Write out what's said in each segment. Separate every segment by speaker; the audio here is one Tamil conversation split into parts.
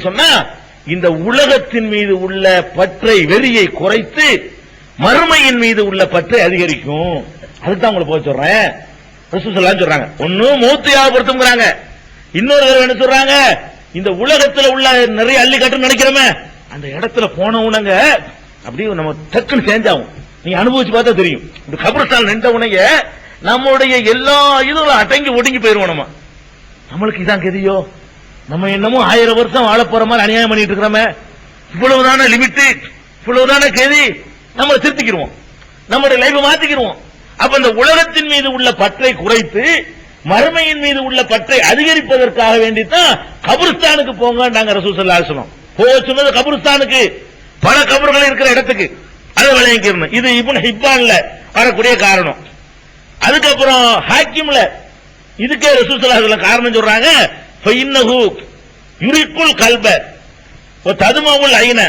Speaker 1: சொன்னா இந்த உலகத்தின் மீது உள்ள பற்றை வெறியை குறைத்து மறுமையின் மீது உள்ள பற்றை அதிகரிக்கும். அதுதான் உங்களுக்கு போக சொல்றேன். சொல்றாங்க. ஒண்ணு மூத்து யாபடுத்துங்கிறாங்க இன்னொரு என்ன சொல்றாங்க? இந்த உலகத்துல உள்ள நிறைய அள்ளி கட்டு நினைக்கிறோமே அந்த இடத்துல போன உனங்க அப்படியே நம்ம டக்குன்னு சேஞ்ச் நீ அனுபவிச்சு பார்த்தா தெரியும். இந்த கபரஸ்தான் நின்ற உனைய நம்முடைய எல்லா இதுவும் அடங்கி ஒடுங்கி போயிருவோம் நம்ம. நம்மளுக்கு இதான் கெதியோ? நம்ம என்னமோ ஆயிரம் வருஷம் வாழ போற மாதிரி அநியாயம் பண்ணிட்டு இருக்கிறோமே. இவ்வளவுதான லிமிட் இவ்வளவுதான கேதி? நம்ம திருத்திக்கிடுவோம். நம்மளுடைய லைஃப் மாத்திக்கிருவோம் அப்ப இந்த உலகத்தின் மீது உள்ள பற்றை குறைத்து மறுமையின் மீது உள்ள பற்றை அதிகரிப்பதற்காக வேண்டித்தான் கபருஸ்தானுக்கு போங்க நாங்க ரசூசல்லா சொன்னோம் போக சொன்னது கபருஸ்தானுக்கு. பல கபர்கள் இருக்கிற இடத்துக்கு. அதை விளைவிக்கணும் இது இப்னு ஹிப்பான்ல வரக்கூடிய காரணம். அதுக்கப்புறம் ஹாக்கிம்ல. இதுக்கே ரசூசல்லா காரணம் சொல்றாங்க. யுரிக்குள் கல்ப ஒ ததுமவுல் ஐன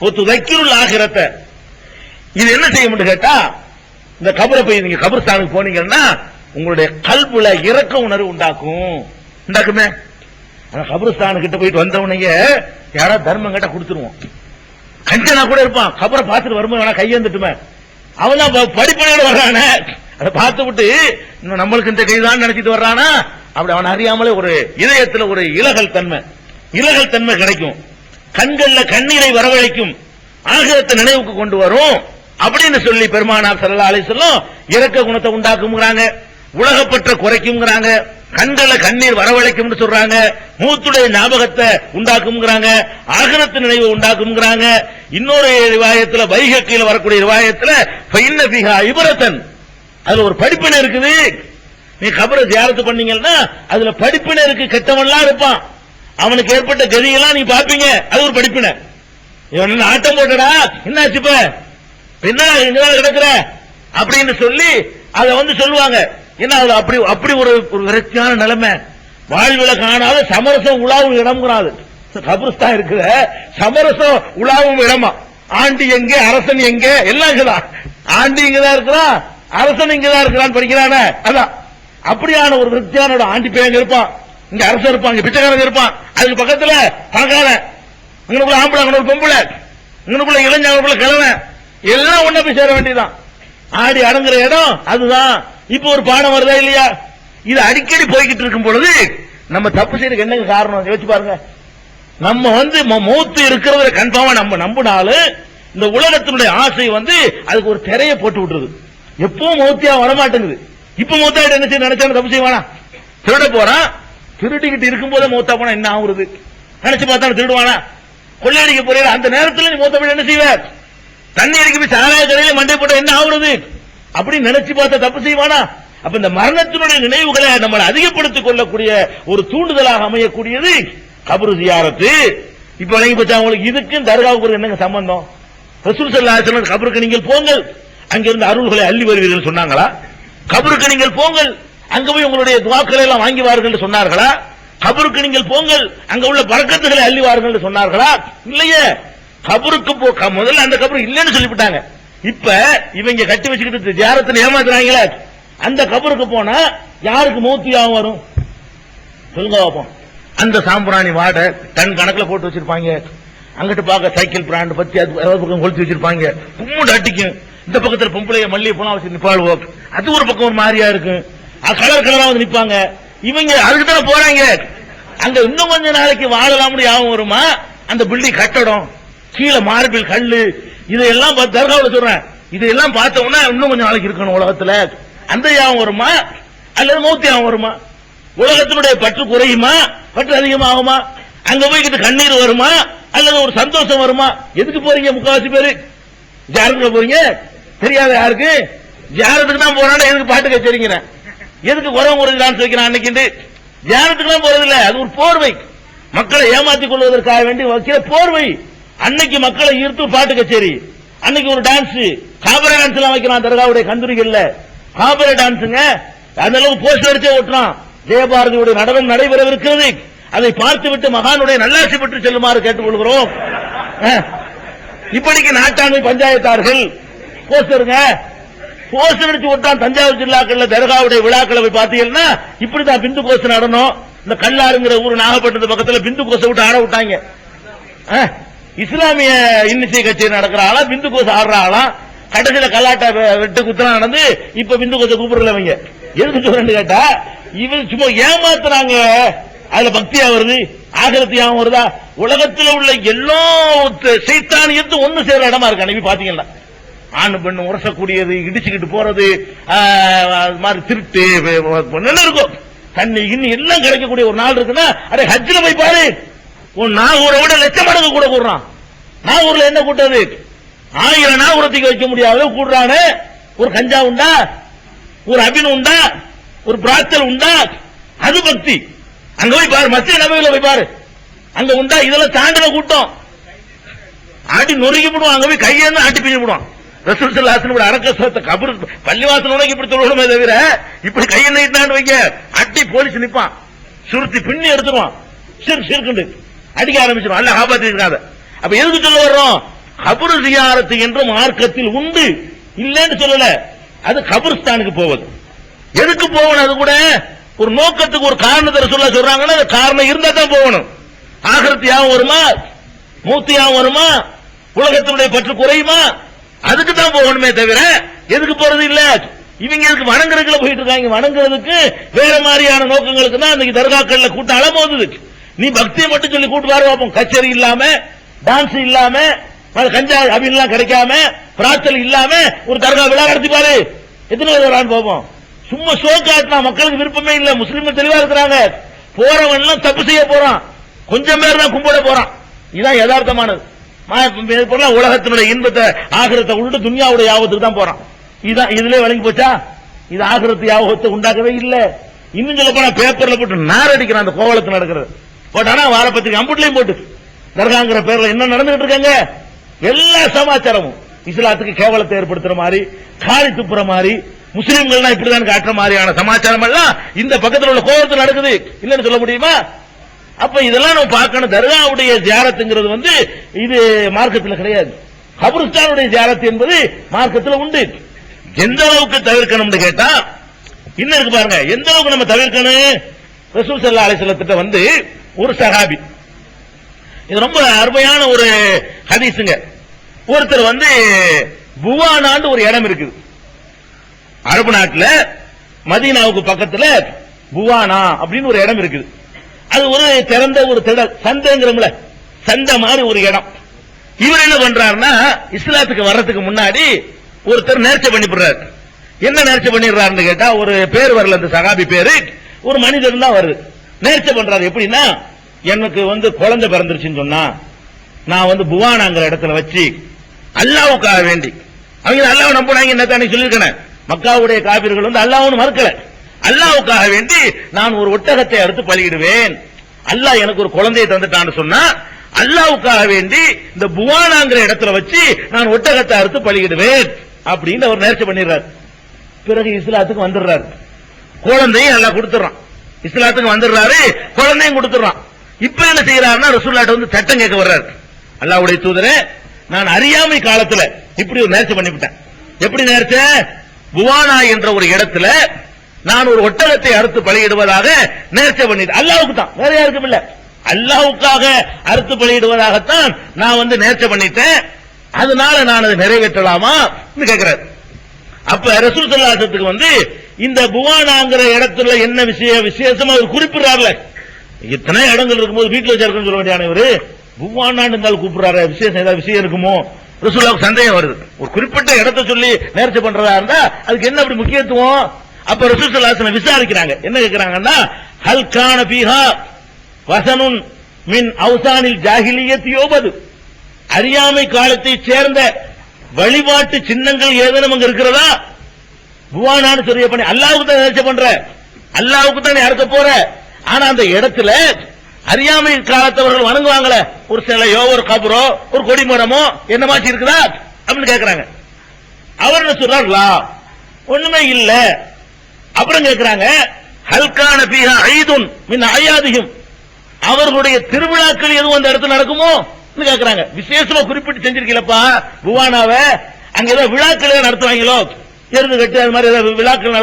Speaker 1: ஓ துதைக்கிருள் ஆகிறத்த இது என்ன செய்ய முடியும் கேட்டா இந்த கபரை போய் நீங்க கபர்ஸ்தானுக்கு போனீங்கன்னா உங்களுடைய கல்புல இறக்க உணர்வு உண்டாக்கும். உண்டாக்குமே? அந்த கபர்ஸ்தானு கிட்ட போயிட்டு வந்தவனைய யாராவது தர்மம் கேட்டா கொடுத்துருவோம். கஞ்சனா கூட இருப்பான். கபரை பார்த்துட்டு வரும்போது வேணா கையெழுந்துட்டுமே அவன் தான் படிப்பனையோட வர்றானே. அதை பார்த்து விட்டு இன்னும் நம்மளுக்கு இந்த கைதான் நினைச்சிட்டு வர்றானா? அப்படி அவன் அறியாமலே ஒரு இதயத்தில் ஒரு இலகல் தன்மை. இலகல் தன்மை கிடைக்கும். கண்கள்ல கண்ணீரை வரவழைக்கும் ஆகிரத்தை நினைவுக்கு கொண்டு வரும் அப்படின்னு சொல்லி பெருமானார் சல்லா சொல்லும் இறக்க குணத்தை உண்டாக்குங்கிறாங்க உலகப்பற்ற குறைக்கும்ங்கிறாங்க. கண்களை கண்ணீர் வரவழைக்கும் சொல்றாங்க. மூத்துடைய ஞாபகத்தை உண்டாக்குங்கிறாங்க ஆகனத்து நினைவு உண்டாக்குங்கிறாங்க இன்னொரு ரிவாயத்தில் வைகக்கையில் வரக்கூடிய ரிவாயத்தில் இபரத்தன் அதுல ஒரு படிப்பினை இருக்குது. நீ கபரை ஜியாரத்து பண்ணீங்கன்னா அதுல படிப்பினை இருக்கு கெட்டவன்லாம் இருப்பான். அவனுக்கு ஏற்பட்ட கதியெல்லாம் நீ பாப்பீங்க அது ஒரு படிப்பினை. இவன் ஆட்டம் போட்டடா? என்னாச்சு இப்ப? என்ன இங்கதான் கிடக்குற? அப்படின்னு சொல்லி அத வந்து சொல்லுவாங்க. என்ன அது அப்படி அப்படி ஒரு ஒரு விரக்தியான நிலைமை. வாழ்வில காணாத சமரசம் உலாவும் இடம்ங்கிறாது கபருஸ்தான் இருக்கிற சமரசம் உலாவும் இடமா? ஆண்டி எங்க அரசன் எங்க? எல்லாம் இங்கதான். ஆண்டி இங்கதான் இருக்கிறான் அரசன் இங்கதான் இருக்கிறான் படிக்கிறானே அதான். அப்படியான ஒரு விரக்தியான ஆண்டி பையன் இருப்பான் இங்க அரசன் இருப்பான் இங்க பிச்சைக்காரங்க இருப்பான். அதுக்கு பக்கத்துல பணக்கார இங்கனுக்குள்ள ஆம்பளை அங்கனுக்குள்ள பொம்பளை. இங்கனுக்குள்ள இளைஞர் அங்கனுக்குள்ள கிழவன். எல்லாம் ஒண்ணா போய் சேர வேண்டியதுதான். ஆடி அடங்குற இடம் அதுதான். இப்ப ஒரு பாடம் வருதா இல்லையா? இது அடிக்கடி போய்கிட்டு இருக்கும் பொழுது நம்ம தப்பு செய்யறதுக்கு என்னங்க காரணம்? யோசிச்சு பாருங்க. நம்ம வந்து ம- மௌத்து இருக்கிறத கன்ஃபார்மா நம்ம நம்பினாலும் இந்த உலகத்தினுடைய ஆசை வந்து அதுக்கு ஒரு திரைய போட்டு விட்டுருது. எப்பவும் மூத்தியா வரமாட்டேங்குது. இப்ப மௌத்தாயிட்டு என்ன செய்ய நினைச்சா தப்பு செய்வானா? திருட போறான் திருடிக்கிட்டு இருக்கும்போது மூத்தா போனா என்ன ஆகுறது நினைச்சு பார்த்தா திருடுவானா? கொள்ளையடிக்க போறீங்க அந்த நேரத்தில் நீ மௌத்த போய் என்ன செய்வ? தண்ணி அடிக்க போய் சாராய கடையில மண்டை போட்ட என்ன ஆகுறது அப்படின்னு நினைச்சு பார்த்தா தப்பு செய்வானா? அப்ப இந்த மரணத்தினுடைய நினைவுகளை நம்மளை அதிகப்படுத்திக் கொள்ளக்கூடிய ஒரு தூண்டுதலாக அமையக்கூடியது கபரு ஜியாரத்து இப்ப வழங்கி போச்சா உங்களுக்கு? இதுக்கும் தர்காவுக்கு என்னங்க சம்பந்தம்? ரசூல் ஸல்லல்லாஹு கபருக்கு நீங்கள் போங்கள். அங்கிருந்து அருள்களை அள்ளி வருவீர்கள் சொன்னாங்களா? கபருக்கு நீங்கள் போங்கள். அங்க போய் உங்களுடைய துவாக்களை எல்லாம் வாங்கி வாருங்கள் சொன்னார்களா? கபருக்கு நீங்கள் போங்கள். அங்க உள்ள பறக்கத்துகளை அள்ளி வாருங்கள் என்று சொன்னார்களா? இல்லையே. கபருக்கு போ முதல்ல அந்த கபரு இல்லைன்னு சொல்லிவிட்டாங்க. இப்ப இவங்க கட்டி வச்சுக்கிட்டு ஜாரத்தில் ஏமாத்துறாங்களே. அந்த கபருக்கு போனா யாருக்கு மூத்தியாவும் வரும்? சொல்லுங்க பார்ப்போம் அந்த சாம்பிராணி வாடை டன் கணக்கில் போட்டு வச்சிருப்பாங்க. அங்கிட்டு பார்க்க சைக்கிள் பிராண்ட் பத்தி அது பக்கம் கொளுத்தி வச்சிருப்பாங்க. கும்முடு அட்டிக்கும் இந்த பக்கத்தில் பொம்பளைய மல்லிகை போனா வச்சு நிப்பாளுவோம் அது ஒரு பக்கம் ஒரு மாதிரியா இருக்கும் கலர் கலரா வந்து நிப்பாங்க. இவங்க அதுக்கு தானே போறாங்க. அங்க இன்னும் கொஞ்ச நாளைக்கு வாழலாம்னு யாவும் வருமா? அந்த பில்டிங் கட்டடம் கீழே மார்பிள் கல்லு இதையெல்லாம் தர்காவில் சொல்றேன். இதையெல்லாம் பார்த்தோம்னா இன்னும் கொஞ்சம் நாளைக்கு இருக்கணும் உலகத்துல. அந்த யாவும் வருமா? அல்லது மௌத்தியாவும் வருமா? உலகத்தினுடைய பற்று குறையுமா? பற்று அதிகமாகுமா? அங்க போய்கிட்டு கண்ணீர் வருமா? அல்லது ஒரு சந்தோஷம் வருமா? எதுக்கு போறீங்க முக்காவாசி பேரு? ஜாரத்துக்கு போறீங்க? தெரியாத யாருக்கு? ஜானத்துக்கு தான் போறாங்க எதுக்கு பாட்டு கச்சேரிங்கிறேன் எதுக்கு உறவு ஒரு டான்ஸ் வைக்கிறான் அன்னைக்கு ஜாரத்துக்கு தான் போறது இல்ல அது ஒரு போர்வை. மக்களை ஏமாத்திக் கொள்வதற்காக வேண்டி வைக்கிற போர்வை. அன்னைக்கு மக்களை ஈர்த்து பாட்டு கச்சேரி. அன்னைக்கு ஒரு டான்ஸ் காபர டான்ஸ் எல்லாம் வைக்கிறான் தர்காவுடைய கந்தூரிகள்ல காபர டான்ஸுங்க அந்த அளவுக்கு போஸ்டர் அடிச்சே ஓட்டுறான். ஜெயபாரதியுடைய நடனம் நடைபெறவிருக்கிறது. அதை பார்த்துவிட்டு மகானுடைய நல்லாட்சி பெற்று செல்லுமாறு கேட்டுக்கொள்கிறோம். அஹ். இப்படிக்கு நாட்டாண்மை பஞ்சாயத்தார்கள் போஸ்டருங்க போஸ்டர் அடிச்சு விட்டான் தஞ்சாவூர் ஜில்லாக்கள்ல தர்காவுடைய விழாக்களை போய் பார்த்தீங்கன்னா இப்படிதான் பிந்து கோஷம் நடனம் இந்த கல்லாருங்கிற ஊர் நாகப்பட்டினத்து பக்கத்துல பிந்து கோசை விட்டு ஆட விட்டாங்க. ஆ, இஸ்லாமிய இன்னிசை கச்சேரி நடக்கிற ஆளா பிந்து கோஷ ஆடுற ஆளா? கடைசியில கல்லாட்ட வெட்டு குத்தலாம் நடந்து இப்ப பிந்து கோசை கூப்பிடல அவங்க எதுக்கு சொல்றேன்னு கேட்டா இவன் சும்மா ஏமாத்துறாங்க. அதுல பக்தியா வருது ஆகலத்தியாவும் வருதா? உலகத்தில் உள்ள எல்லா சைத்தானியத்தும் ஒன்னு சேர்ற இடமா இருக்கு. அன்னைக்கு பாத்தீங்கன்னா ஆண் பெண்ணு உரசக்கூடியது இடிச்சுக்கிட்டு போறது அது மாதிரி திருட்டு வே- இருக்கும். தண்ணி இன்னும் எல்லாம் கிடைக்கக்கூடிய ஒரு நாள் இருக்குன்னா அடே ஹஜ்ஜில் போய் பாரு. உன் நாகூரை விட லட்சம் மடங்கு கூட கூடுறான். நாகூர்ல என்ன கூட்டது ஆயிரம் நாகூரத்துக்கு வைக்க முடியாது கூடுறானு. ஒரு கஞ்சா உண்டா? ஒரு அபின் உண்டா? ஒரு பிராத்தல் உண்டா? அது பக்தி. அங்க போய் பாரு மத்திய நபையில போய் பாரு. அங்க உண்டா? இதெல்லாம் தாண்டின கூட்டம். ஆட்டி நொறுக்கி விடுவான் அங்க போய் கையேந்து ஆட்டி பிரிஞ்சு விடுவான் ரசூல் சல்லாசன் இப்படி சோத்த கபர் பள்ளிவாசல் உனக்கு இப்படி தொழுகணுமே தவிர இப்படி கையை நீட்டான்னு வைக்க அட்டி போலீஸ் நிப்பான். சுருத்தி பின்னி எடுத்துருவான். சிறு சிறுக்குண்டு. அடிக்க ஆரம்பிச்சிடும் அல்ல காப்பாத்தி இருக்காத அப்ப எதுக்கு சொல்ல வர்றோம்? கபர் ஜியாரத்து என்ற மார்க்கத்தில் உண்டு. இல்லைன்னு சொல்லல. அது கபர்ஸ்தானுக்கு போவது. எதுக்கு போகணும் அது கூட? ஒரு நோக்கத்துக்கு ஒரு காரணத்தை சொல்ல சொல்றாங்கன்னா அது காரணம் இருந்தா தான் போகணும். ஆகிருத்தியாவும் வருமா? மூத்தியாவும் வருமா? உலகத்தினுடைய பற்று குறையுமா? அதுக்கு தான் போகணுமே தவிர எதுக்கு போறது இல்ல? இவங்க எதுக்கு வணங்குறதுக்குள்ள போயிட்டு இருக்காங்க? வணங்குறதுக்கு வேற மாதிரியான நோக்கங்களுக்கு தான் அன்னைக்கு தர்காக்கள்ல கூட்டம் அலமோதுது நீ பக்தியை மட்டும் சொல்லி கூட்டு வர பார்ப்போம். கச்சேரி இல்லாம டான்ஸ் இல்லாம கஞ்சா அபின்லாம் கிடைக்காம பிரார்த்தனை இல்லாம ஒரு தர்கா விழா நடத்தி பாரு. எத்தனை பேர் வரான்னு பார்ப்போம். சும்மா ஷோ காட்டினா மக்களுக்கு விருப்பமே இல்ல. முஸ்லீம் தெளிவா இருக்கிறாங்க. போறவன் எல்லாம் தப்பு செய்ய போறான். கொஞ்சம் பேர் தான் கும்பிட போறான். இதான் யதார்த்தமானது. உலகத்தினுடைய இன்பத்தை ஆகிரத்தை விட்டு துன்யாவுடைய யாபத்துக்கு தான் போறான். இதான் இதுல விளங்கி போச்சா? இது ஆகிரத்து யாபத்தை உண்டாக்கவே இல்ல. இன்னும் சொல்ல போனா பேப்பர்ல போட்டு நார் அடிக்கிறான் அந்த கோவலத்தில் நடக்கிறது. போட்டானா வாரப்பத்திரிக்கை அம்புட்லயும் போட்டு. தர்காங்கிற பேர்ல என்ன நடந்துகிட்டு இருக்காங்க? எல்லா சமாச்சாரமும். இஸ்லாத்துக்கு கேவலத்தை ஏற்படுத்துற மாதிரி காரி துப்புற மாதிரி முஸ்லீம்கள்னா இப்படிதான் காட்டுற மாதிரியான சமாச்சாரம் எல்லாம் இந்த பக்கத்துல உள்ள கோவத்தில் நடக்குது. இல்லன்னு சொல்ல முடியுமா? அப்ப இதெல்லாம் நம்ம பார்க்கணும். தர்காவுடைய ஜியாரத்துங்கிறது வந்து இது மார்க்கத்தில் கிடையாது. கபருஸ்தானுடைய ஜியாரத் என்பது மார்க்கத்தில் உண்டு. எந்த அளவுக்கு தவிர்க்கணும்னு கேட்டா இன்னும் இருக்கு பாருங்க. எந்த அளவுக்கு நம்ம தவிர்க்கணும்? ரசூல் சல்லா அலிஸ்லத்திட்ட வந்து ஒரு சஹாபி. இது ரொம்ப அருமையான ஒரு ஹதீஸுங்க. ஒருத்தர் வந்து புவானான்னு ஒரு இடம் இருக்குது. அரபு நாட்டில் மதீனாவுக்கு பக்கத்தில் புவானா அப்படின்னு ஒரு இடம் இருக்குது. அது ஒரு திறந்த ஒரு திடல். சந்தைங்கிறோம்ல. சந்தை மாதிரி ஒரு இடம். இவர் என்ன பண்றாருன்னா இஸ்லாத்துக்கு வர்றதுக்கு முன்னாடி ஒருத்தர் நேர்ச்சை பண்ணிவிடுறாரு என்ன நேர்ச்சை பண்ணிடுறாருன்னு கேட்டா ஒரு பேர் வரல அந்த சகாபி பேரு. ஒரு மனிதன் தான் வருது. நேர்ச்சை பண்றாரு. எப்படின்னா எனக்கு வந்து குழந்தை பிறந்துருச்சுன்னு சொன்னா நான் வந்து புவானாங்கிற இடத்துல வச்சு அல்லாவுக்காக வேண்டி. அவங்க அல்லாஹ் நம்பினாங்க என்ன தானே சொல்லியிருக்கேன் மக்காவுடைய காவிர்கள் வந்து அல்லாவும் மறுக்கல. அல்லாவுக்காக வேண்டி நான் ஒரு ஒட்டகத்தை அறுத்து பலியிடுவேன். அல்லாஹ் எனக்கு ஒரு குழந்தையை தந்துட்டான்னு சொன்னா அல்லாவுக்காக வேண்டி இந்த புவானாங்கிற இடத்துல வச்சு நான் ஒட்டகத்தை அறுத்து பலியிடுவேன் அப்படின்னு அவர் நேர்ச்சி பண்ணிடுறார். பிறகு இஸ்லாத்துக்கு வந்துடுறாரு. குழந்தையும் நல்லா கொடுத்துறான் இஸ்லாத்துக்கு வந்துடுறாரு குழந்தையும் கொடுத்துறான் இப்ப என்ன செய்யறாருன்னா ரசூல்லாட்ட வந்து சட்டம் கேட்க வர்றாரு. அல்லாவுடைய தூதர நான் அறியாமை காலத்துல இப்படி ஒரு நேர்ச்சி பண்ணிவிட்டேன். எப்படி நேர்ச்ச புவானா என்ற ஒரு இடத்துல நான் ஒரு ஒட்டகத்தை அறுத்து பலியிடுவதாக நேர்ச்சை பண்ணி அல்லாவுக்கு தான் வேற யாருக்கும் இல்ல. அல்லாவுக்காக அறுத்து பலியிடுவதாகத்தான் நான் வந்து நேர்ச்சை பண்ணிட்டேன். அதனால நான் அதை நிறைவேற்றலாமா கேட்கிறார். அப்ப ரசூல் சல்லாசத்துக்கு வந்து இந்த புவானாங்கிற இடத்துல என்ன விஷய விசேஷமா அவர் குறிப்பிடுறாருல. இத்தனை இடங்கள் இருக்கும்போது வீட்டில் வச்சிருக்கணும்னு சொல்ல வேண்டியான இவரு? புவானான்னு இருந்தாலும் கூப்பிடுறாரு விசேஷம் ஏதாவது விஷயம் இருக்குமோ? ரசூலாவுக்கு சந்தேகம் வருது. ஒரு குறிப்பிட்ட இடத்தை சொல்லி நேர்ச்சி பண்றதா இருந்தா அதுக்கு என்ன அப்படி முக்கியத்துவம்? அப்ப ரசூல் விசாரிக்கிறாங்க. என்ன கேட்கிறாங்கன்னா ஹல் கான பீஹா வசனுன் மின் அவுசானில் ஜாகிலியத் யோபது. அறியாமை காலத்தை சேர்ந்த வழிபாட்டு சின்னங்கள் ஏதேனும் அங்க இருக்கிறதா? புவானான்னு சொல்லிய பண்ணி அல்லாவுக்கு தான் நேர்ச்சி பண்ற. அல்லாவுக்கு தான் நீ அறுக்க போற. ஆனா அந்த இடத்துல அறியாமை காலத்தவர்கள் வணங்குவாங்களே ஒரு சிலையோ ஒரு கபரோ ஒரு கொடிமரமோ என்ன மாதிரி இருக்குதா? அப்படின்னு கேட்கிறாங்க அவர் என்ன சொல்றார் ஒண்ணுமே இல்லை. அப்புறம் கேக்குறாங்க ஹல்கான பீஹா ஐதுன் மின் அயாதிகும் அவர்களுடைய திருவிழாக்கள் எதுவும் அந்த இடத்துல நடக்குமோ? கேட்கிறாங்க விசேஷமா குறிப்பிட்டு செஞ்சிருக்கீங்களப்பா புவானாவை அங்க ஏதோ விழாக்கள் நடத்துவாங்களோ? எருது கட்டு அது மாதிரி ஏதாவது விழாக்கள்